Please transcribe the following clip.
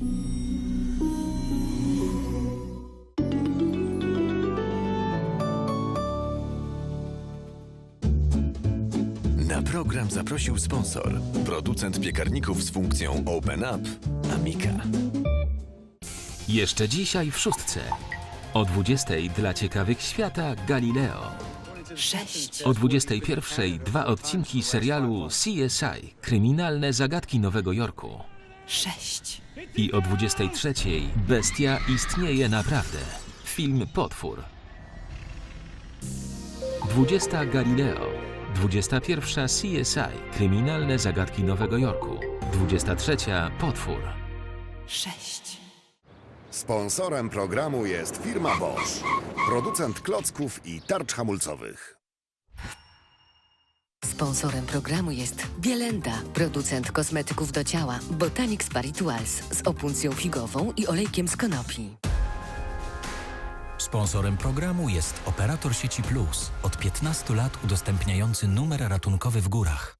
Na program zaprosił sponsor, producent piekarników z funkcją Open Up, Amika. Jeszcze dzisiaj w szóstce. O 20 dla ciekawych świata Galileo. 6. O 21 dwa odcinki serialu CSI Kryminalne zagadki Nowego Jorku. Sześć. I o 23 Bestia istnieje naprawdę. Film Potwór. 20 Galileo. 21 CSI Kryminalne zagadki Nowego Jorku. 23 Potwór. Sześć. Sponsorem programu jest firma Bosch, producent klocków i tarcz hamulcowych. Sponsorem programu jest Bielenda, producent kosmetyków do ciała Botanix Spirituals z opuncją figową i olejkiem z konopi. Sponsorem programu jest operator sieci Plus, od 15 lat udostępniający numer ratunkowy w górach.